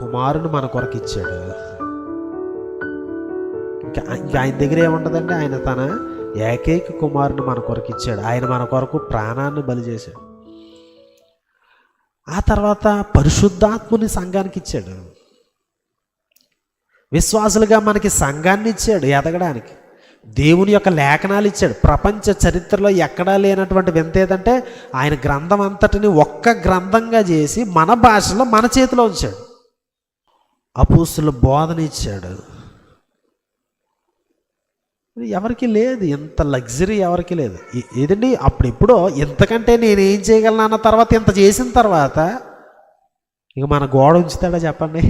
కుమారుని మన కొరకు ఇచ్చాడు. ఇంకా ఇంకా ఆయన దగ్గర ఏముంటుందంటే ఆయన తన ఏకైక కుమారుని మన కొరకు ఇచ్చాడు. ఆయన మన కొరకు ప్రాణాన్ని బలి చేశాడు. ఆ తర్వాత పరిశుద్ధాత్ముని సంఘానికి ఇచ్చాడు. విశ్వాసులుగా మనకి సంఘాన్ని ఇచ్చాడు ఎదగడానికి. దేవుని యొక్క లేఖనాలు ఇచ్చాడు. ప్రపంచ చరిత్రలో ఎక్కడా లేనటువంటి వింత ఏదంటే ఆయన గ్రంథం అంతటిని ఒక్క గ్రంథంగా చేసి మన భాషలో మన చేతిలో ఉంచాడు. అపూస్తుల బోధన ఇచ్చాడు. ఎవరికి లేదు. ఇంత లగ్జరీ ఎవరికి లేదు. ఏదండి? అప్పుడు ఎప్పుడో ఇంతకంటే నేను ఏం చేయగలను అన్న తర్వాత ఇంత చేసిన తర్వాత ఇక మన గోడ ఉంచుతాడా చెప్పండి?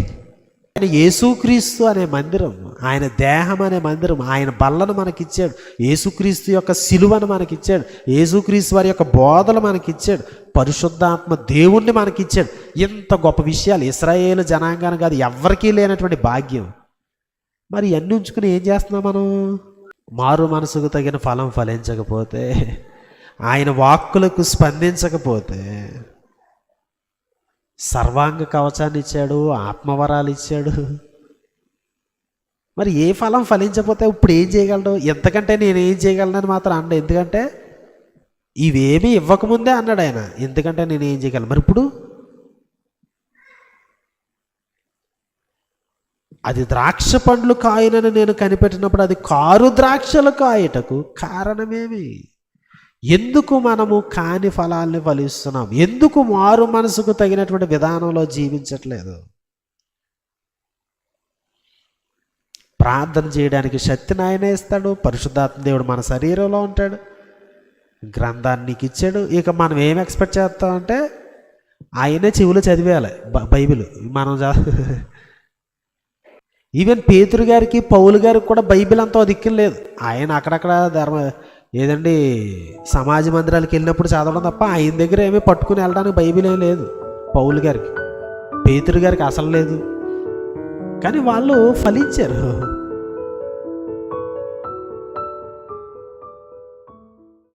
ఆయన యేసుక్రీస్తు అనే మందిరం ఆయన దేహం అనే మందిరం ఆయన బల్లను మనకిచ్చాడు. యేసుక్రీస్తు యొక్క సిలువను మనకిచ్చాడు. యేసుక్రీస్తు వారి యొక్క బోధలు మనకిచ్చాడు. పరిశుద్ధాత్మ దేవుణ్ణి మనకిచ్చాడు. ఇంత గొప్ప విషయాలు. ఇస్రాయేల్ జనాంగాన్ని కాదు ఎవరికీ లేనటువంటి భాగ్యం. మరి ఇవన్నీ ఉంచుకుని ఏం చేస్తున్నాం మనం? మారు మనసుకు తగిన ఫలం ఫలించకపోతే ఆయన వాక్కులకు స్పందించకపోతే సర్వాంగ కవచాన్ని ఇచ్చాడు ఆత్మవరాలు ఇచ్చాడు. మరి ఏ ఫలం ఫలించకపోతే ఇప్పుడు ఏం చేయగలడు? ఎంతకంటే నేను ఏం చేయగలనని మాత్రం అన్నాడు. ఎందుకంటే ఇవేమీ ఇవ్వకముందే అన్నాడు ఆయన. ఎందుకంటే నేను ఏం చేయగలను? మరి ఇప్పుడు అది ద్రాక్ష పండ్లు కాయనని నేను కనిపెట్టినప్పుడు అది కారు ద్రాక్షలు కాయటకు కారణమేమి? ఎందుకు మనము కాని ఫలాల్ని ఫలిస్తున్నాం? ఎందుకు మారు మనసుకు తగినటువంటి విధానంలో జీవించట్లేదు? ప్రార్థన చేయడానికి శక్తిని ఆయన ఇస్తాడు. పరిశుద్ధాత్మ దేవుడు మన శరీరంలో ఉంటాడు. గ్రంథాన్ని నీకు ఇచ్చాడు. ఇక మనం ఏం ఎక్స్పెక్ట్ చేస్తామంటే ఆయనే చెవులు చదివేయాలి. బ- బైబిల్. మనం ఈవెన్ పేతురు గారికి పౌలు గారికి కూడా బైబిల్ అంతా దిక్కులు లేదు. ఆయన అక్కడక్కడ ధర్మ ఏదండి సమాజ మందిరాలకు వెళ్ళినప్పుడు చదవడం తప్ప ఆయన దగ్గర ఏమీ పట్టుకుని వెళ్ళడానికి బైబిల్ ఏం లేదు. పౌలు గారికి. పేతురు గారికి అసలు లేదు. కానీ వాళ్ళు ఫలించారు.